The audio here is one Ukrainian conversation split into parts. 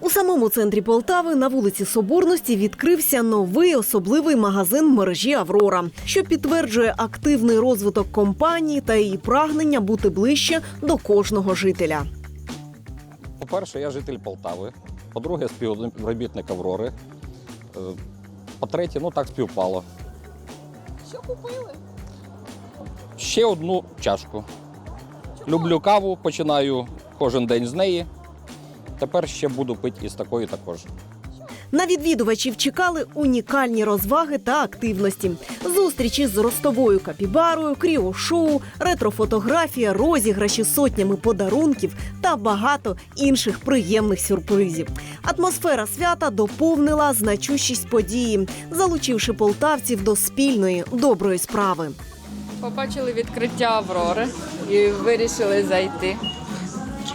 У самому центрі Полтави на вулиці Соборності відкрився новий особливий магазин мережі Аврора, що підтверджує активний розвиток компанії та її прагнення бути ближче до кожного жителя. По-перше, я житель Полтави. По-друге, співробітник Аврори. Е, По-третє, ну так співпало. Що купили? Ще одну чашку. Люблю каву, починаю кожен день з неї. Тепер ще буду пити із такої також. На відвідувачів чекали унікальні розваги та активності: зустрічі з ростовою капібарою, кріошоу, ретрофотографія, розіграші з сотнями подарунків та багато інших приємних сюрпризів. Атмосфера свята доповнила значущість події, залучивши полтавців до спільної доброї справи. Побачили відкриття Аврори і вирішили зайти.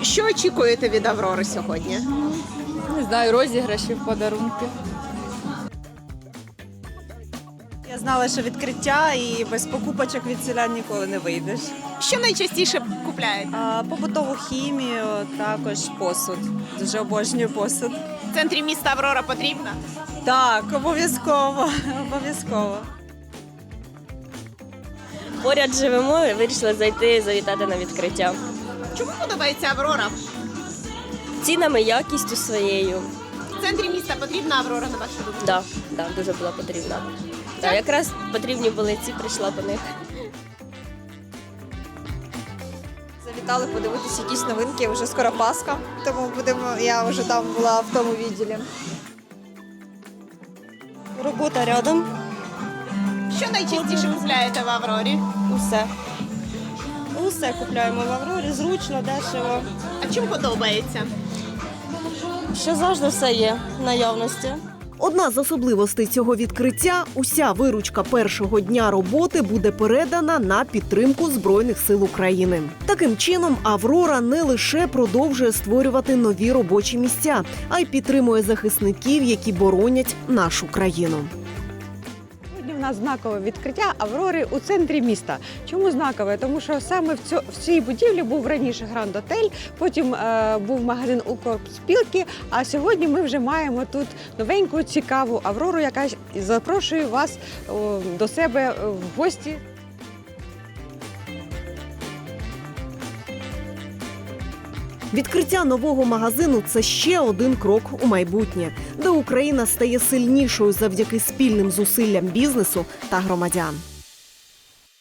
Що очікуєте від Аврори сьогодні? Не знаю, розіграшів, подарунків. Я знала, що відкриття і без покупочок від селян ніколи не вийдеш. Що найчастіше купляєте? А побутову хімію, також посуд. Дуже обожнюю посуд. В центрі міста Аврора потрібна? Так, обов'язково, обов'язково. Поряд живемо і вирішили зайти завітати на відкриття. Чому подобається Аврора? Цінами, якістю своєю. В центрі міста потрібна Аврора, на вашу думку? Да, да, дуже була потрібна. Да, якраз потрібні були ці, прийшла по них. Завітали подивитися якісь новинки, вже скоро Пасха, тому будемо. Я вже там була в тому відділі. Робота рядом, Що найчастіше купляєте в Аврорі? усе. Усе купляємо в Аврорі, зручно, дешево. А чим подобається? Що завжди все є в наявності. Одна з особливостей цього відкриття уся виручка першого дня роботи буде передана на підтримку збройних сил України. Таким чином, Аврора не лише продовжує створювати нові робочі місця, а й підтримує захисників, які боронять нашу країну. Нас знакове відкриття Аврори у центрі міста. Чому знакове? Тому що саме в, цьо, в цій будівлі був раніше Гранд Отель, потім е, був магазин Укрспілки. А сьогодні ми вже маємо тут новеньку цікаву Аврору, яка запрошує вас о, до себе в гості. Відкриття нового магазину це ще один крок у майбутнє, де Україна стає сильнішою завдяки спільним зусиллям бізнесу та громадян.